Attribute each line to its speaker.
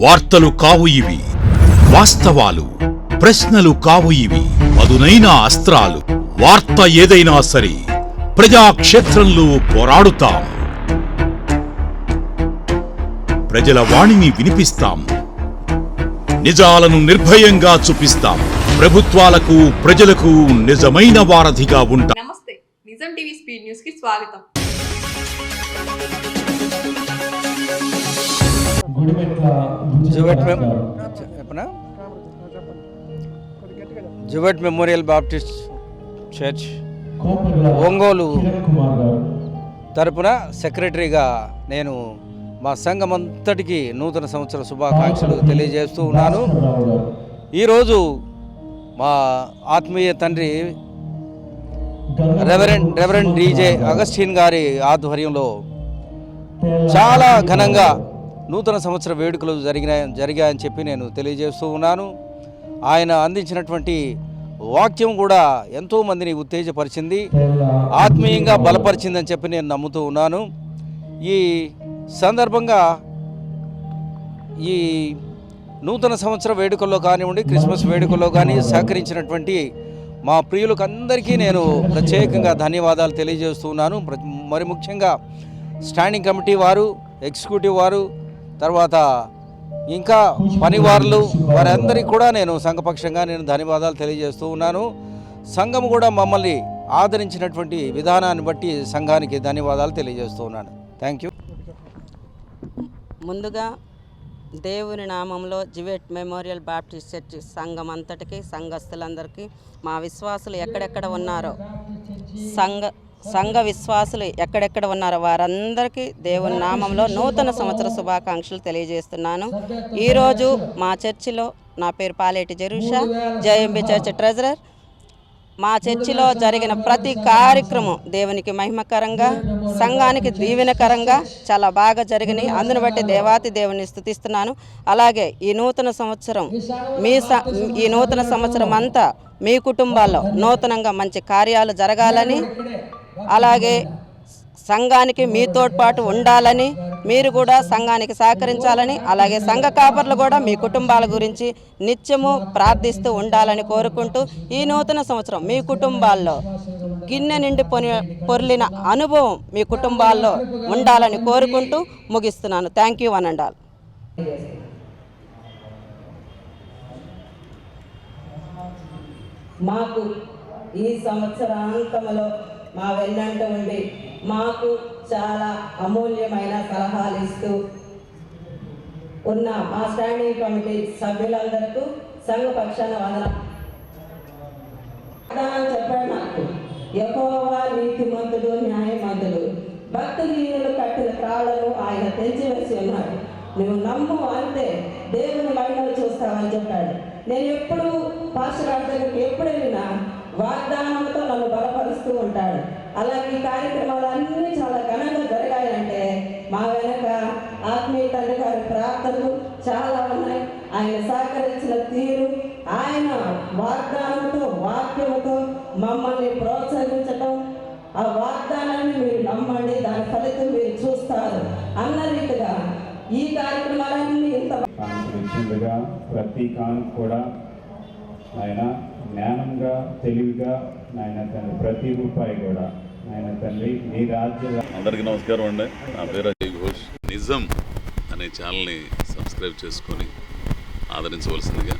Speaker 1: వార్తలు కావు ఇవి. వాస్తవాలు ప్రశ్నలు కావు ఇవి. అదునైన అస్త్రాలు వార్త ఏదైనా సరే ప్రజాక్షేత్రంలో పోరాడుతాం. ప్రజల వాణిని వినిపిస్తాం. నిజాలను నిర్భయంగా చూపిస్తాం. ప్రభుత్వాలకు ప్రజలకు నిజమైన వారధిగా ఉంటాం.
Speaker 2: నమస్తే. నిజం టీవీ స్పీడ్ న్యూస్కి స్వాగతం.
Speaker 3: జువెట్ చెప్పనా? Jewett memorial Baptist church Ongole తరపున సెక్రటరీగా నేను మా సంఘం అంతటికి నూతన సంవత్సర శుభాకాంక్షలు తెలియజేస్తూ ఉన్నాను. ఈరోజు మా ఆత్మీయ తండ్రి రెవరెండ్ రెవరెండ్ డీజే అగస్టిన్ గారి ఆధ్వర్యంలో చాలా ఘనంగా నూతన సంవత్సర వేడుకలు జరిగిన జరిగాయని చెప్పి నేను తెలియజేస్తూ ఉన్నాను. ఆయన అందించినటువంటి వాక్యం కూడా ఎంతో మందిని ఉత్తేజపరిచింది ఆత్మీయంగా బలపరిచిందని చెప్పి నేను నమ్ముతూ ఉన్నాను. ఈ సందర్భంగా ఈ నూతన సంవత్సర వేడుకల్లో కానివ్వండి క్రిస్మస్ వేడుకల్లో కానీ సహకరించినటువంటి మా ప్రియులకు అందరికీ నేను ప్రత్యేకంగా ధన్యవాదాలు తెలియజేస్తున్నాను ఉన్నాను. మరి ముఖ్యంగా స్టాండింగ్ కమిటీ వారు ఎగ్జిక్యూటివ్ వారు తర్వాత ఇంకా పనివారులు వారందరికీ కూడా నేను సంఘపక్షంగా నేను ధన్యవాదాలు తెలియజేస్తూ ఉన్నాను. సంఘం కూడా మమ్మల్ని ఆదరించినటువంటి విధానాన్ని బట్టి సంఘానికి ధన్యవాదాలు తెలియజేస్తూ ఉన్నాను. థ్యాంక్ యూ
Speaker 4: ముందుగా దేవుని నామంలో జివెట్ మెమోరియల్ బాప్టిస్ట్ చర్చ్ సంఘం అంతటికి సంఘస్థులందరికీ మా విశ్వాసులు ఎక్కడెక్కడ ఉన్నారో సంఘ సంఘ విశ్వాసులు ఎక్కడెక్కడ ఉన్నారో వారందరికీ దేవుని నామంలో నూతన సంవత్సర శుభాకాంక్షలు తెలియజేస్తున్నాను. ఈరోజు మా చర్చిలో నా పేరు పాలేటి జెరూషా జయంబి చర్చ్ ట్రెజరర్. మా చర్చిలో జరిగిన ప్రతి కార్యక్రమం దేవునికి మహిమకరంగా సంఘానికి దీవెనకరంగా చాలా బాగా జరిగినాయి. అందును బట్టి దేవాతి దేవుని స్థుతిస్తున్నాను. అలాగే ఈ నూతన సంవత్సరం మీ స ఈ నూతన సంవత్సరం అంతా మీ కుటుంబాల్లో నూతనంగా మంచి కార్యాలు జరగాలని అలాగే సంఘానికి మీ తోడ్పాటు ఉండాలని మీరు కూడా సంఘానికి సహకరించాలని అలాగే సంఘ కాపర్లు కూడా మీ కుటుంబాల గురించి నిత్యము ప్రార్థిస్తూ ఉండాలని కోరుకుంటూ ఈ నూతన సంవత్సరం మీ కుటుంబాల్లో గిన్నె నిండి పొని పొర్లిన అనుభవం మీ కుటుంబాల్లో ఉండాలని కోరుకుంటూ ముగిస్తున్నాను. Thank you one and all.
Speaker 5: మాకు ఈ సంవత్సరాంతంలో మా వెన్నంట ఉండి మాకు చాలా అమూల్యమైన సలహాలు ఇస్తూ ఉన్న మా స్టాండింగ్ కమిటీ సభ్యులందరికీ సంఘ పక్షాన వందన. చెప్పాడు నాకు యెహోవా నీతిమంతుడు న్యాయమంతుడు భక్తులు కట్టిన త్రాళ్ళను ఆయన తెంచివేసి ఉన్నాడు నువ్వు నమ్ము అంతే దేవుని మహిమను చూస్తావని చెప్పాడు. నేను ఎప్పుడు అలాగే ఈ కార్యక్రమాలన్నీ చాలా ఘనంగా జరిగాయంటే మా వెనక ఆత్మీయ తండ్రి గారి ప్రార్థనలు చాలా ఉన్నాయి. ఆయన సహకరించిన తీరు ఆయన వాగ్దానంతో వాక్యంతో మమ్మల్ని ప్రోత్సహించటం ఆ వాగ్దానాన్ని మీరు నమ్మండి. దాని ఫలితం మీరు చూస్తారు. అన్న రీతిగా ఈ కార్యక్రమాలన్నీ ఇంత
Speaker 6: ఇచ్చిందిగా ప్రతి కూడా ఆయన జ్ఞానంగా తెలివిగా నాయన తన ప్రతి రూపాయి కూడా నాయన
Speaker 7: అందరికీ నమస్కారం అండి. నా పేరు అజయ్ ఘోష్. నిజం అనే ఛానల్ని సబ్స్క్రైబ్ చేసుకొని ఆదరించవలసిందిగా